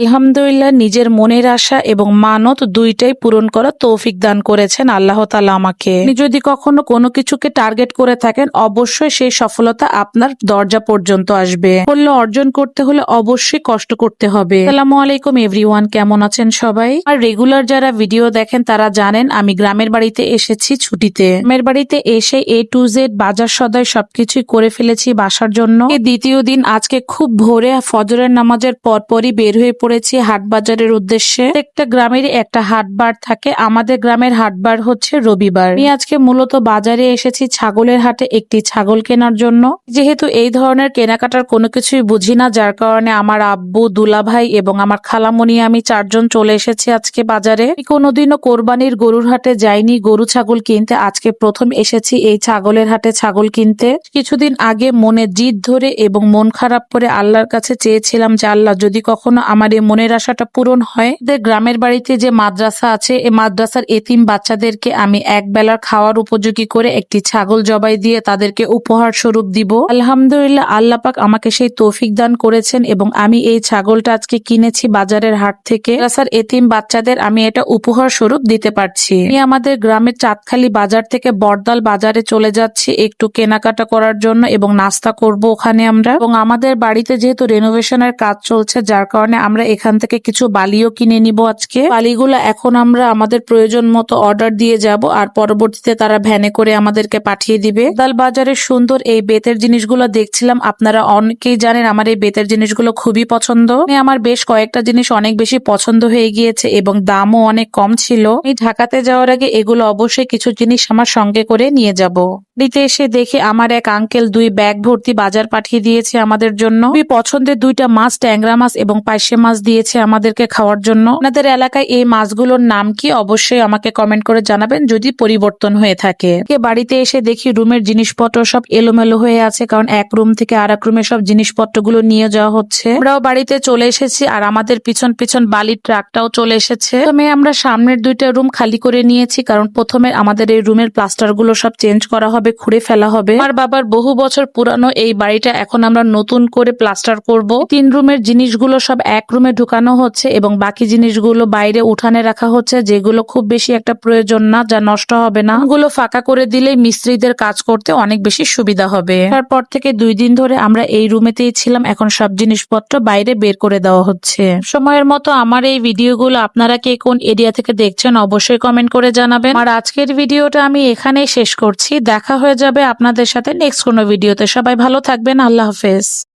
আলহামদুলিল্লাহ নিজের মনের আশা এবং মানত দুইটাই পূরণ করা তৌফিক দান করেছেন আল্লাহ তালা আমাকে। যদি কখনো কোনো কিছুকে টার্গেট করে থাকেন, অবশ্যই সেই সফলতা আপনার দরজা পর্যন্ত আসবে। সাফল্য অর্জন করতে হলে অবশ্যই কষ্ট করতে হবে। আসসালামু আলাইকুম এভরিওয়ান, কেমন আছেন সবাই? আর রেগুলার যারা ভিডিও দেখেন, তারা জানেন আমি গ্রামের বাড়িতে এসেছি ছুটিতে। গ্রামের বাড়িতে এসে এ টু জেড বাজার সদাই সবকিছুই করে ফেলেছি বাসার জন্য। দ্বিতীয় দিন আজকে খুব ভোরে ফজরের নামাজের পরপরই বের হয়ে পড়েছি হাট বাজারের উদ্দেশ্যে। একটা গ্রামের একটা হাটবার থাকে। আমাদের গ্রামের হাটবার হচ্ছে রবিবার। আমি আজকে মূলত বাজারে এসেছি ছাগলের হাটে একটি ছাগল কেনার জন্য। যেহেতু এই ধরনের কেনাকাটার কোনো কিছুই বুঝি না, যার কারণে আমার আব্বু, দুলাভাই এবং আমার খালামণি আমি চারজন চলে এসেছি আজকে বাজারে। কোনোদিনও কোরবানির গরুর হাটে যাইনি। গরু, ছাগল কিনতে আজকে প্রথম এসেছি এই ছাগলের হাটে ছাগল কিনতে। কিছুদিন আগে মনে জিদ ধরে এবং মন খারাপ করে আল্লাহর কাছে চেয়েছিলাম যে, আল্লাহ যদি কখনো আমার মনের আশাটা পূরণ হয়। গ্রামের বাড়িতে যে মাদ্রাসা আছে এই মাদ্রাসার এতিম বাচ্চাদেরকে আমি এক বেলার খাওয়ার উপযোগী করে একটি ছাগল জবাই দিয়ে তাদেরকে উপহার স্বরূপ দিব। আলহামদুলিল্লাহ, আল্লাহ পাক আমাকে সেই তৌফিক দান করেছেন এবং আমি এই ছাগলটা আজকে কিনেছি বাজারের হাট থেকে। মাদ্রাসার এতিম বাচ্চাদের আমি এটা উপহার স্বরূপ দিতে পারছি। আমি আমাদের গ্রামের চাঁদখালি বাজার থেকে বর্দাল বাজারে চলে যাচ্ছি একটু কেনাকাটা করার জন্য এবং নাস্তা করব ওখানে আমরা। এবং আমাদের বাড়িতে যেহেতু রেনোভেশনের কাজ চলছে, যার কারণে আমরা এখান থেকে কিছু বালিও কিনে নিব আজকে। বালিগুলো এখন আমরা আমাদের প্রয়োজন মতো অর্ডার দিয়ে যাব, আর পরবর্তীতে তারা ভ্যানে করে আমাদেরকে পাঠিয়ে দিবে। দাল বাজারের সুন্দর এই বেতের জিনিসগুলো দেখছিলাম, আপনারা অনেকেই জানেন আমার এই বেতের জিনিসগুলো খুবই পছন্দ। আমি আমার বেশ কয়েকটা জিনিস অনেক বেশি পছন্দ হয়ে গিয়েছে এবং দামও অনেক কম ছিল। এই ঢাকাতে যাওয়ার আগে এগুলো অবশ্যই কিছু জিনিস আমার সঙ্গে করে নিয়ে যাব। দিতে এসে দেখে আমার এক আঙ্কেল দুই ব্যাগ ভর্তি বাজার পাঠিয়ে দিয়েছে আমাদের জন্য। খুবই পছন্দের দুইটা মাছ, ট্যাংরা মাছ এবং পাইসে মাছ দিয়েছে আমাদেরকে খাওয়ার জন্য। আপনাদের এলাকায় এই মাছগুলোর নাম কি অবশ্যই আমাকে কমেন্ট করে জানাবেন যদি পরিবর্তন হয়ে থাকে। বাড়িতে এসে দেখি রুমের জিনিসপত্র সব এলোমেলো হয়ে আছে, কারণ এক রুম থেকে আর এক রুমে সব জিনিসপত্রগুলো নিয়ে যাওয়া হচ্ছে। আমরাও বাড়িতে চলে এসেছি আর আমাদের পিছন পিছন বালির ট্রাকটাও চলে এসেছে। প্রথমে আমরা সামনের দুইটা রুম খালি করে নিয়েছি, কারণ প্রথমে আমাদের এই রুমের প্লাস্টারগুলো সব চেঞ্জ করা হবে খুঁড়ে ফেলা হবে? আমার বাবার বহু বছর পুরানো এই বাড়িটা এখন আমরা নতুন করে প্লাস্টার করব। তিন রুমের জিনিসগুলো সব এক রুমে ঢুকানো হচ্ছে এবং বাকি জিনিসগুলো বাইরে উঠানে রাখা হচ্ছে, যেগুলো খুব বেশি একটা প্রয়োজন না, যা নষ্ট হবে না। গুলো ফাঁকা করে দিলে মিস্ত্রিদের কাজ করতে অনেক বেশি সুবিধা হবে। তারপর থেকে দুই দিন ধরে আমরা এই রুমেতেই ছিলাম, এখন সব জিনিসপত্র বাইরে বের করে দেওয়া হচ্ছে। সময়ের মতো আমার এই ভিডিওগুলো আপনারা কে কোন এরিয়া থেকে দেখছেন অবশ্যই কমেন্ট করে জানাবেন। আর আজকের ভিডিওটা আমি এখানেই শেষ করছি। দেখা হয়ে যাবে আপনাদের সাথে নেক্সট কোনো ভিডিওতে সবাই ভালো থাকবেন আল্লাহ হাফেজ।